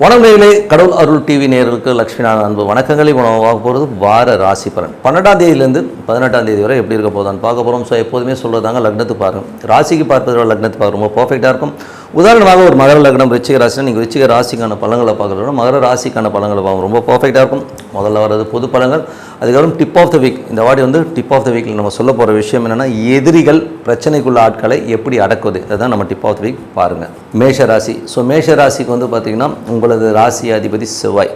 வணக்கங்களே கடவுள் அருள் டிவி நேயர்களுக்கு லட்சுமிநாதன் அன்பு வணக்கங்களை உணவாக போகிறது வார ராசி பலன். பன்னெண்டாம் தேதியிலேருந்து பதினெட்டாம் தேதி வரை எப்படி இருக்க போதான்னு பார்க்க போகிறோம் ஸோ எப்போதுமே சொல்கிறதாங்க லக்னத்து பாருங்க ராசிக்கு பார்ப்பதோட விட லக்னத்து பார்க்க ரொம்ப பர்ஃபெக்டாக இருக்கும். உதாரணமாக ஒரு மகர லக்னம் ரிச்சிக ராசினா நீங்கள் ரிச்சிக ராசிக்கான பழங்களை பார்க்குறத மகர ராசிக்கான பழங்களை பார்க்க ரொம்ப பர்ஃபெக்டாக இருக்கும். முதல்ல வர்றது பொது பழங்கள். அதுக்கப்புறம் டிப் ஆஃப் த வீக் இந்த வாடி வந்து டிப் ஆஃப் த வீக்கில் நம்ம சொல்ல போகிற விஷயம் என்னென்னா எதிரிகள் பிரச்சனைக்குள்ள ஆட்களை எப்படி அடக்குவது? அதுதான் நம்ம டிப் ஆஃப் த வீக் பாருங்கள் மேஷ ராசி. ஸோ மேஷ ராசிக்கு வந்து பார்த்திங்கன்னா உங்களது ராசி அதிபதி செவ்வாய்.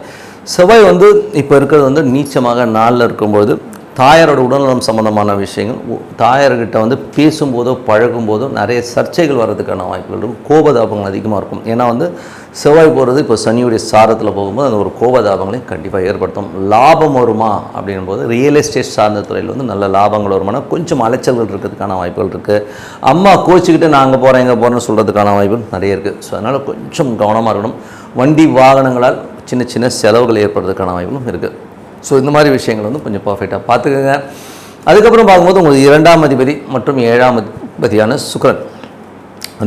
செவ்வாய் வந்து இப்போ இருக்கிறது வந்து நீச்சமாக நாளில் இருக்கும்போது தாயாரோட உடல்நலம் சம்மந்தமான விஷயங்கள் உ- தாயார்கிட்ட வந்து பேசும்போதோ பழகும்போதோ நிறைய சர்ச்சைகள் வர்றதுக்கான வாய்ப்புகள் இருக்கும். கோபதாபங்கள் அதிகமாக இருக்கும். ஏன்னா வந்து செவ்வாய் போகிறது இப்போ சனியுடைய சாரத்தில் போகும்போது அந்த ஒரு கோபதாபங்களையும் கண்டிப்பாக ஏற்படுத்தும். லாபம் வருமா அப்படின்னும் போது ரியல் எஸ்டேட் சார்ந்த துறையில் வந்து நல்ல லாபங்கள் வருமானா கொஞ்சம் அலைச்சல்கள் இருக்கிறதுக்கான வாய்ப்புகள் இருக்குது அம்மா கோச்சிக்கிட்டு நான் அங்கே போகிறேன் இங்கே போகிறேன்னு சொல்கிறதுக்கான வாய்ப்புகள் நிறைய இருக்குது ஸோ அதனால் கொஞ்சம் கவனமாக இருக்கணும். வண்டி வாகனங்களால் சின்ன சின்ன செலவுகள் ஏற்படுறதுக்கான வாய்ப்புகளும் இருக்குது ஸோ இந்த மாதிரி விஷயங்கள் வந்து கொஞ்சம் பர்ஃபெக்டாக பார்த்துக்கோங்க. அதுக்கப்புறம் பார்க்கும்போது உங்களுக்கு இரண்டாம் அதிபதி மற்றும் ஏழாம் அதிபதியான சுக்ரன்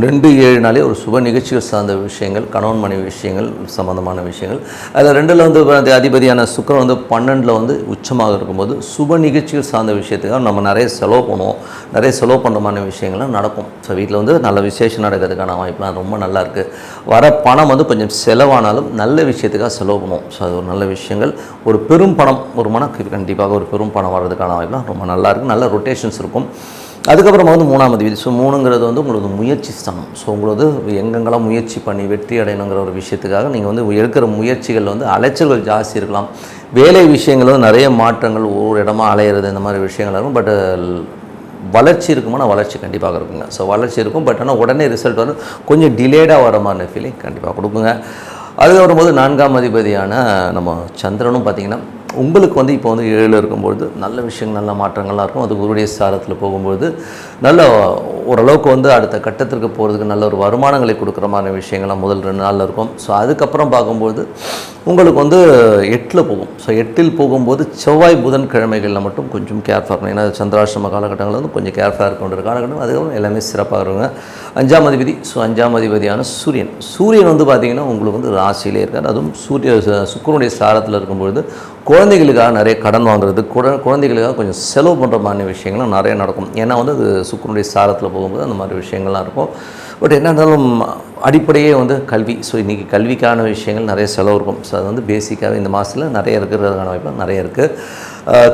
ரெண்டு ஏழு நாளே ஒரு சுப நிகழ்ச்சிகள் சார்ந்த விஷயங்கள் கணவன் மனைவி விஷயங்கள் சம்மந்தமான விஷயங்கள். அதில் ரெண்டில் வந்து அதிபதியான சுக்கரம் வந்து பன்னெண்டில் வந்து உச்சமாக இருக்கும்போது சுப நிகழ்ச்சிகள் சார்ந்த விஷயத்துக்காக நம்ம நிறைய செலவு பண்ணுவோம். நிறைய செலவு பண்ணுறமான விஷயங்கள்லாம் நடக்கும். ஸோ வீட்டில் வந்து நல்ல விசேஷம் நடக்கிறதுக்கான வாய்ப்புலாம் ரொம்ப நல்லாயிருக்கு வர பணம் வந்து கொஞ்சம் செலவானாலும் நல்ல விஷயத்துக்காக செலவு பண்ணுவோம். ஸோ அது ஒரு நல்ல விஷயங்கள். ஒரு பெரும் பணம் ஒரு மனம் கண்டிப்பாக ஒரு பெரும் பணம் வர்றதுக்கான வாய்ப்புலாம் ரொம்ப நல்லாயிருக்கும் நல்ல ரொட்டேஷன்ஸ் இருக்கும். அதுக்கப்புறம் வந்து மூணாம் விதி ஸோ மூணுங்கிறது வந்து உங்களுக்கு முயற்சி ஸ்தானம். ஸோ உங்களது எங்கெங்கெல்லாம் முயற்சி பண்ணி வெற்றி அடையணுங்கிற ஒரு விஷயத்துக்காக நீங்கள் வந்து எடுக்கிற முயற்சிகள் வந்து அலைச்சல்கள் ஜாஸ்தி இருக்கலாம். வேலை விஷயங்கள் வந்து நிறைய மாற்றங்கள் ஒவ்வொரு இடமா அலையிறது இந்த மாதிரி விஷயங்கள் இருக்கும். பட் வளர்ச்சி இருக்குமானா வளர்ச்சி கண்டிப்பாக இருக்குங்க. ஸோ வளர்ச்சி இருக்கும். பட் ஆனால் உடனே ரிசல்ட் வந்து கொஞ்சம் டிலேடாக வர மாதிரி ஃபீலிங் கண்டிப்பாக கொடுக்குங்க. அது வரும்போது நான்காம் அதிபதியான நம்ம சந்திரனும் பார்த்திங்கன்னா உங்களுக்கு வந்து இப்போ வந்து ஏழில் இருக்கும்பொழுது நல்ல விஷயங்கள் நல்ல மாற்றங்கள்லாம் இருக்கும். அது குருடைய சாரத்தில் போகும்பொழுது நல்ல ஓரளவுக்கு வந்து அடுத்த கட்டத்திற்கு போகிறதுக்கு நல்ல ஒரு வருமானங்களை கொடுக்குற மாதிரி விஷயங்கள்லாம் முதல் ரெண்டு நாளில் இருக்கும். ஸோ அதுக்கப்புறம் பார்க்கும்போது உங்களுக்கு வந்து எட்டில் போகும். ஸோ எட்டில் போகும்போது செவ்வாய் புதன் கிழமைகளில் மட்டும் கொஞ்சம் கேர்ஃபாக இருக்கணும் ஏன்னா சந்திராசிரம காலகட்டங்களில் வந்து கொஞ்சம் கேர்ஃபுல்லாக இருக்கின்ற காலகட்டம். அதுக்கப்புறம் எல்லாமே சிறப்பாக இருக்குங்க அஞ்சாம் அதிபதி ஸோ அஞ்சாம் அதிபதியான சூரியன். சூரியன் வந்து பார்த்திங்கன்னா உங்களுக்கு வந்து ராசியிலே இருக்கார். அதுவும் சூரிய சுக்கரனுடைய சாரத்தில் இருக்கும்பொழுது குழந்தைகளுக்காக நிறைய கடன் வாங்குறது குழ குழந்தைகளுக்காக கொஞ்சம் செலவு பண்ணுற மாதிரி விஷயங்களும் நிறைய நடக்கும். ஏன்னா வந்து அது சுக்கிரனுடைய சாரத்தில் போகும்போது அந்த மாதிரி விஷயங்கள்லாம் இருக்கும். பட் என்ன இருந்தாலும் அடிப்படையே வந்து கல்வி. ஸோ இன்றைக்கி கல்விக்கான விஷயங்கள் நிறைய செலவு இருக்கும். ஸோ அது வந்து பேசிக்காகவே இந்த மாதத்தில் நிறைய இருக்கிறதுக்கான வாய்ப்பு நிறைய இருக்குது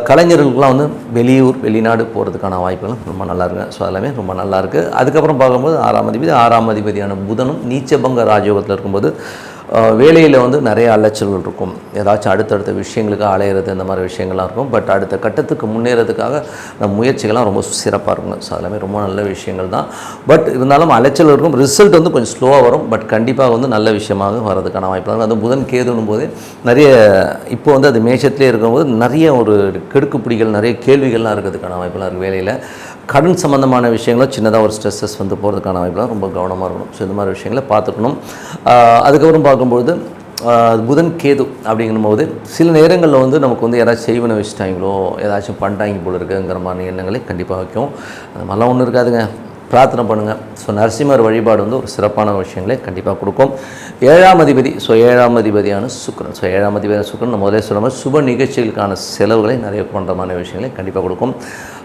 கலைஞர்களுக்கெலாம் வந்து வெளியூர் வெளிநாடு போகிறதுக்கான வாய்ப்புகளும் ரொம்ப நல்லா இருக்கு ஸோ எல்லாமே ரொம்ப நல்லா இருக்குது அதுக்கப்புறம் பார்க்கும்போது ஆறாம் அதிபதி ஆறாம் அதிபதியான புதனும் நீச்சபங்க ராஜயோகத்தில் இருக்கும்போது வேலையில் வந்து நிறைய அலைச்சல்கள் இருக்கும். ஏதாச்சும் அடுத்தடுத்த விஷயங்களுக்கு அலையிறது இந்த மாதிரி விஷயங்கள்லாம் இருக்கும். பட் அடுத்த கட்டத்துக்கு முன்னேறதுக்காக நம்ம முயற்சிகள்லாம் ரொம்ப சிறப்பாக இருக்குங்க. ஸோ எல்லாமே ரொம்ப நல்ல விஷயங்கள் தான். பட் இருந்தாலும் அலைச்சல் இருக்கும். ரிசல்ட் வந்து கொஞ்சம் ஸ்லோவாக வரும். பட் கண்டிப்பாக வந்து நல்ல விஷயமாக வரதுக்கான வாய்ப்பு அந்த அது புதன் கேதுன்னும் போது நிறைய இப்போ வந்து அது மேஷத்துலேயே இருக்கும்போது நிறைய ஒரு கெடுக்குப்பிடிகள் நிறைய கேள்விகள்லாம் இருக்கிறதுக்கான வாய்ப்புலாம் இருக்குது வேலையில். கடன் சம்மந்தமான விஷயங்களும் சின்னதாக ஒரு ஸ்ட்ரெஸ்ஸஸ் வந்து போகிறதுக்கான வாய்ப்புலாம் ரொம்ப கவனமாக இருக்கணும். ஸோ இந்த மாதிரி விஷயங்களை பார்த்துக்கணும். அதுக்கப்புறம் பார்க்கும்பொழுது புதன் கேது அப்படிங்கும்போது சில நேரங்களில் வந்து நமக்கு வந்து யாராச்சும் செய்வனை வச்சுட்டாங்களோ ஏதாச்சும் பண்ணிட்டாங்க போல இருக்குங்கிற மாதிரி எண்ணங்களை கண்டிப்பாக வைக்கும். அது மாதிரிலாம் ஒன்றும் இருக்காதுங்க. பிரார்த்தனை பண்ணுங்கள் ஸோ நரசிம்மர் வழிபாடு வந்து ஒரு சிறப்பான விஷயங்களை கண்டிப்பாக கொடுக்கும். ஏழாம் அதிபதி ஸோ ஏழாம் அதிபதியான சுக்கரன். ஸோ ஏழாம் அதிபதியான சுக்கிரன் முதலே சொல்லாமல் சுப நிகழ்ச்சிகளுக்கான செலவுகளை நிறைய பண்ணுறமான விஷயங்களை கண்டிப்பாக கொடுக்கும்.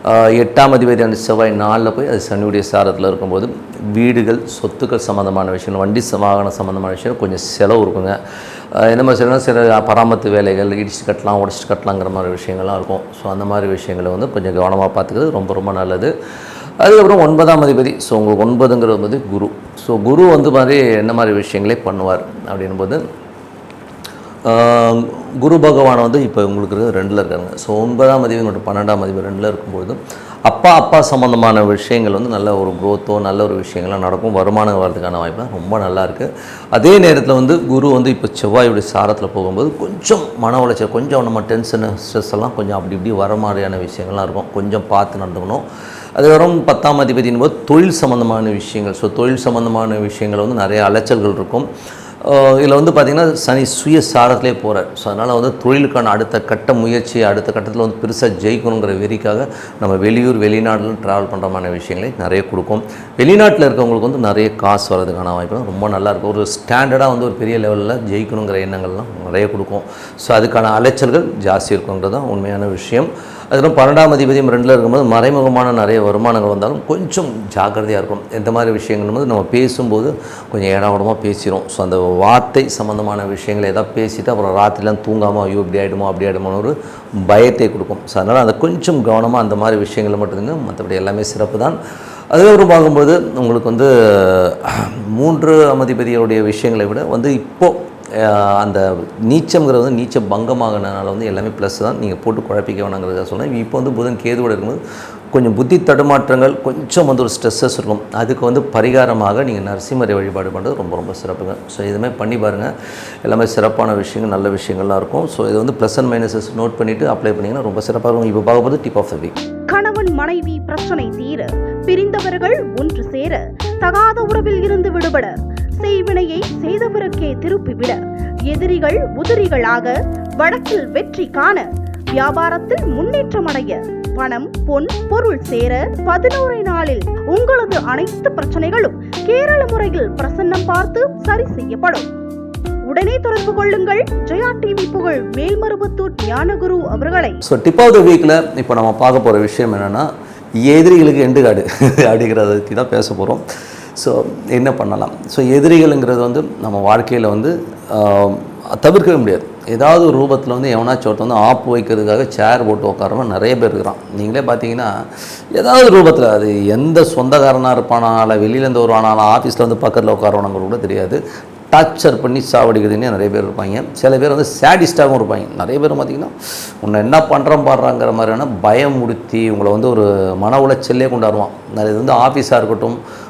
எட்டாம் அதிபதியான செவ்வாய் நாளில் போய் அது சனியுடைய சாரத்தில் இருக்கும்போது வீடுகள் சொத்துக்கள் சம்மந்தமான விஷயங்கள் வண்டி ச- வாகன சம்மந்தமான விஷயம் கொஞ்சம் செலவு இருக்குங்க. இந்த மாதிரி சில சில பராமத்து வேலைகள் இடிச்சு கட்டலாம் உடச்சிட்டு கட்டலாங்கிற மாதிரி விஷயங்கள்லாம் இருக்கும். ஸோ அந்த மாதிரி விஷயங்களை வந்து கொஞ்சம் கவனமாக பார்த்துக்கிறது ரொம்ப ரொம்ப நல்லது. அதுக்கப்புறம் ஒன்பதாம் அதிபதி. ஸோ உங்களுக்கு ஒன்பதுங்கிறது வந்து குரு. ஸோ குரு வந்து மாதிரி என்ன மாதிரி விஷயங்களே பண்ணுவார் அப்படின்போது போது குரு பகவான் வந்து இப்போ உங்களுக்கு இருக்கிறது ரெண்டில் இருக்காங்க. ஸோ ஒன்பதாம் அதிபதி மற்றும் பன்னெண்டாம் அதிபதி ரெண்டில் இருக்கும்பொழுது அப்பா அப்பா சம்மந்தமான விஷயங்கள் வந்து நல்ல ஒரு குரோத்தோ நல்ல ஒரு விஷயங்கள்லாம் நடக்கும். வருமானம் வர்றதுக்கான வாய்ப்பு ரொம்ப நல்லா இருக்குது அதே நேரத்தில் வந்து குரு வந்து இப்போ செவ்வாயுடைய சாரத்தில் போகும்போது கொஞ்சம் மன உளைச்சல் கொஞ்சம் நம்ம டென்ஷனு ஸ்ட்ரெஸ் எல்லாம் கொஞ்சம் அப்படி இப்படி வர மாதிரியான விஷயங்கள்லாம் இருக்கும். கொஞ்சம் பார்த்து நடந்துக்கணும். அதுக்கப்புறம் பத்தாம் அதிபதியின் போது தொழில் சம்மந்தமான விஷயங்கள். ஸோ தொழில் சம்மந்தமான விஷயங்கள் வந்து நிறைய அலைச்சல்கள் இருக்கும். இதில் வந்து பார்த்திங்கன்னா சனி சுய சாரத்திலே போகிறார் ஸோ அதனால் வந்து தொழிலுக்கான அடுத்த கட்ட முயற்சி அடுத்த கட்டத்தில் வந்து பெருசாக ஜெயிக்கணுங்கிற வெறிக்காக நம்ம வெளியூர் வெளிநாட்டில் ட்ராவல் பண்ணுறமான விஷயங்களை நிறைய கொடுக்கும். வெளிநாட்டில் இருக்கவங்களுக்கு வந்து நிறைய காசு வர்றதுக்கான வாய்ப்பு ரொம்ப நல்லா இருக்கும். ஒரு ஸ்டாண்டர்டாக வந்து ஒரு பெரிய லெவலில் ஜெயிக்கணுங்கிற எண்ணங்கள்லாம் நிறைய கொடுக்கும். ஸோ அதுக்கான அலைச்சல்கள் ஜாஸ்தி இருக்குங்கிறது தான் உண்மையான விஷயம். அதுக்கப்புறம் பன்னெண்டாம் அதிபதியும் ரெண்டில் இருக்கும்போது மறைமுகமான நிறைய வருமானங்கள் வந்தாலும் கொஞ்சம் ஜாக்கிரதையாக இருக்கும். எந்த மாதிரி விஷயங்கள் வந்து நம்ம பேசும்போது கொஞ்சம் ஏடாவிடமாக பேசிடும் ஸோ அந்த வார்த்தை சம்மந்தமான விஷயங்களை ஏதாவது பேசிட்டு அப்புறம் ராத்திரிலாம் தூங்காமல் ஐயோ இப்படி ஆகிடுமோ அப்படி ஆகிடுமோன்னு ஒரு பயத்தை கொடுக்கும். ஸோ அதனால் அதை கொஞ்சம் கவனமாக அந்த மாதிரி விஷயங்கள் மட்டும் மற்றபடி எல்லாமே சிறப்பு தான். அதுக்கப்புறம் பார்க்கும்போது உங்களுக்கு வந்து மூன்று அதிபதிகளுடைய விஷயங்களை விட வந்து இப்போது அந்த நீச்சம்ங்கிறது வந்து நீச்ச பங்கமாகனால வந்து எல்லாமே ப்ளஸ் தான். நீங்கள் போட்டு குழப்பிக்க வேணாங்கிறத சொன்னேன் இப்போ வந்து புதன் கேதுவோட இருக்கும்போது கொஞ்சம் புத்தி தடுமாற்றங்கள் கொஞ்சம் வந்து ஒரு ஸ்ட்ரெஸ்ஸஸ் இருக்கும். அதுக்கு வந்து பரிகாரமாக நீங்கள் நரசிம்மரை வழிபாடு பண்ணுறது ரொம்ப ரொம்ப சிறப்புங்க. ஸோ இதுமே பண்ணி பாருங்கள் எல்லாமே சிறப்பான விஷயங்கள் நல்ல விஷயங்கள்லாம் இருக்கும். ஸோ இது வந்து ப்ளஸ் அண்ட் மைனஸஸ் நோட் பண்ணிவிட்டு அப்ளை பண்ணிங்கன்னா ரொம்ப சிறப்பாக இருக்கும். இப்போ பார்க்கும்போது டிப் ஆஃப் த வீக் கணவன் மனைவி பிரச்சனை தீர பிரிந்தவர்கள் ஒன்று சேர தகாத உறவில் இருந்து விடுபட செய்வினையை செய்தவருக்கே திருப்பிவிட. எதிரிகள் உதிரிகளாக வழக்கில் வெற்றி காண வியாபாரத்தில் முன்னேற்றம் அடைய பணம் பொன் பொருள் சேர பதினோரு நாளில் உங்களது அனைத்து பிரச்சனைகளும் கேரள முறையில் பிரசன்னம் பார்த்து சரி செய்யப்படும். உடனே தொடர்பு கொள்ளுங்கள். ஜெயா டிவி புகழ் மேல்மருவத்தூர் ஞானகுரு அவர்களை. ஸோ டிப் ஆஃப் த வீக்கில் இப்போ நம்ம பார்க்க போகிற விஷயம் என்னென்னா எதிரிகளுக்கு எண்டு காடு அப்படிங்கிறத பற்றி தான் பேச போகிறோம் ஸோ என்ன பண்ணலாம்? ஸோ எதிரிகள்ங்கிறது வந்து நம்ம வாழ்க்கையில் வந்து தவிர்க்கவே முடியாது. ஏதாவது ஒரு ரூபத்தில் வந்து எவனாச்சும் ஒருத்தர் வந்து ஆப்பு வைக்கிறதுக்காக சேர் போட்டு உட்காரவன் நிறைய பேர் இருக்கிறான். நீங்களே பார்த்தீங்கன்னா ஏதாவது ரூபத்தில் அது எந்த சொந்தக்காரனாக இருப்பானா இல்லை வெளியிலேருந்து வருவானாலும் ஆஃபீஸில் வந்து பக்கத்தில் உட்காரவனங்க கூட தெரியாது. டார்ச்சர் பண்ணி சாவடிக்கிறதுனே நிறைய பேர் இருப்பாங்க. சில பேர் வந்து சேடிஸ்டாகவும் இருப்பாங்க. நிறைய பேர் பார்த்திங்கன்னா உன்னை என்ன பண்ணுறோம் பாடுறாங்கிற மாதிரியான பயமுடுத்தி உங்களை வந்து ஒரு மன உளைச்சல்லே கொண்டாடுவான். அது வந்து ஆஃபீஸாக இருக்கட்டும்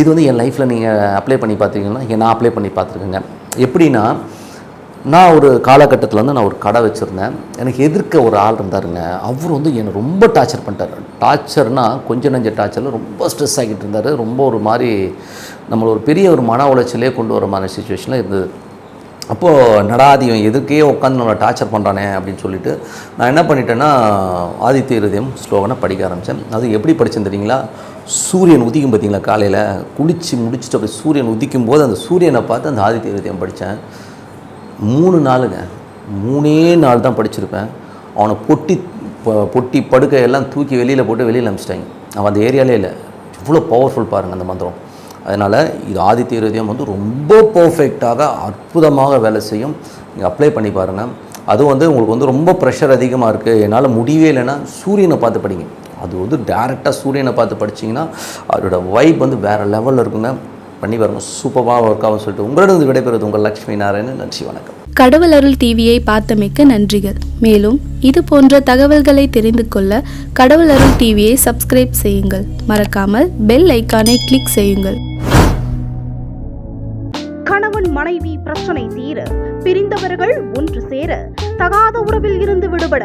இது வந்து என் லைஃப்பில் நீங்கள் அப்ளை பண்ணி பார்த்தீங்கன்னா நான் அப்ளை பண்ணி பார்த்துருக்கேங்க. எப்படின்னா நான் ஒரு காலகட்டத்தில் வந்து நான் ஒரு கடை வச்சுருந்தேன். எனக்கு எதிர்க்க ஒரு ஆள் இருந்தாருங்க. அவர் வந்து என்னை ரொம்ப டார்ச்சர் பண்ணிட்டார். டார்ச்சர்னால் கொஞ்சம் நஞ்ச டார்ச்சரில் ரொம்ப ஸ்ட்ரெஸ் ஆகிட்டு இருந்தார். ரொம்ப ஒரு மாதிரி நம்மளை ஒரு பெரிய ஒரு மன உளைச்சலே கொண்டு வர மாதிரி சுச்சுவேஷனில் இருந்தது. அப்போது நடாதியம் எதுக்கே உட்காந்து நம்மளை டார்ச்சர் பண்ணுறானே அப்படின்னு சொல்லிட்டு நான் என்ன பண்ணிட்டேன்னா ஆதித்ய இருதயம் ஸ்லோகனை படிக்க ஆரம்பித்தேன் அது எப்படி படித்தேன் தெரியுங்களா? சூரியன் உதிக்கும் பார்த்தீங்களா? காலையில் குளித்து முடிச்சுட்டு அப்படி சூரியன் உதிக்கும் போது அந்த சூரியனை பார்த்து அந்த ஆதித்ய இருதயம் படித்தேன். மூணு நாளுங்க. மூணே நாள் தான் படிச்சிருப்பேன். அவனை பொட்டி பொட்டி படுக்கையெல்லாம் தூக்கி வெளியில் போட்டு வெளியில் அனுப்பிச்சிட்டாங்க. அவன் அந்த ஏரியாலே இல்லை. இவ்வளோ பவர்ஃபுல் பாருங்கள் அந்த மந்திரம். அதனால் இது ஆதித்ய இருதயம் வந்து ரொம்ப பர்ஃபெக்டாக அற்புதமாக வேலை செய்யும். நீங்கள் அப்ளை பண்ணி பாருங்கள் அதுவும் வந்து உங்களுக்கு வந்து ரொம்ப ப்ரெஷர் அதிகமாக இருக்குது என்னால் முடியவே இல்லைன்னா சூரியனை பார்த்து படிங்க. அது வந்து டேரெக்டாக சூரியனை பார்த்து படிச்சிங்கன்னா அதோட வைப் வந்து வேறு லெவலில் இருக்குங்க. பண்ணி பாருங்க சூப்பராக ஒர்க் ஆகும் சொல்லிட்டு உங்களிடம் விடைபெறுவது உங்கள் லக்ஷ்மி நாராயணன். நன்றி வணக்கம். கடவுள் அருள் டிவியை பார்த்தமைக்கு நன்றிகள். மேலும் இது போன்ற தகவல்களை தெரிந்து கொள்ள கடவுள் அருள் டிவியை சப்ஸ்கிரைப் செய்யுங்கள். மறக்காமல் பெல் ஐக்கானை கிளிக் செய்யுங்கள். கணவன் மனைவி பிரச்சனை தீர பிரிந்தவர்கள் ஒன்று சேர தகாத உறவில் இருந்து விடுபட